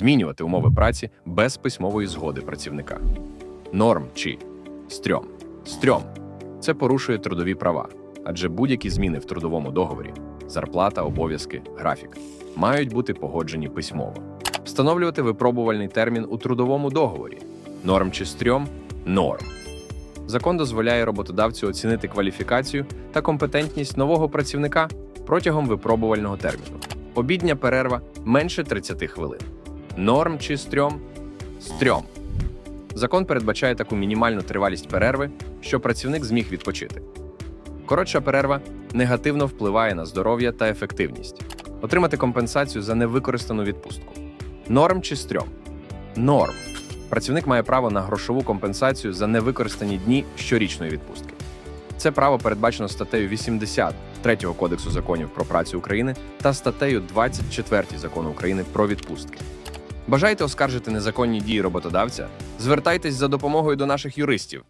змінювати умови праці без письмової згоди працівника. Норм чи стрьом. Стрьом це порушує трудові права, адже будь-які зміни в трудовому договорі, зарплата, обов'язки, графік мають бути погоджені письмово. Встановлювати випробувальний термін у трудовому договорі. Норм чи стрьом норм. Закон дозволяє роботодавцю оцінити кваліфікацію та компетентність нового працівника протягом випробувального терміну. Обідня перерва менше 30 хвилин. Норм чи стрьом стрьом. Закон передбачає таку мінімальну тривалість перерви, що працівник зміг відпочити. Коротша перерва негативно впливає на здоров'я та ефективність. Отримати компенсацію за невикористану відпустку. Норм чи стрьом? Норм. Працівник має право на грошову компенсацію за невикористані дні щорічної відпустки. Це право передбачено статтею 80 3 Кодексу законів про працю України та статтею 24 Закону України про відпустки. Бажаєте оскаржити незаконні дії роботодавця? Звертайтесь за допомогою до наших юристів.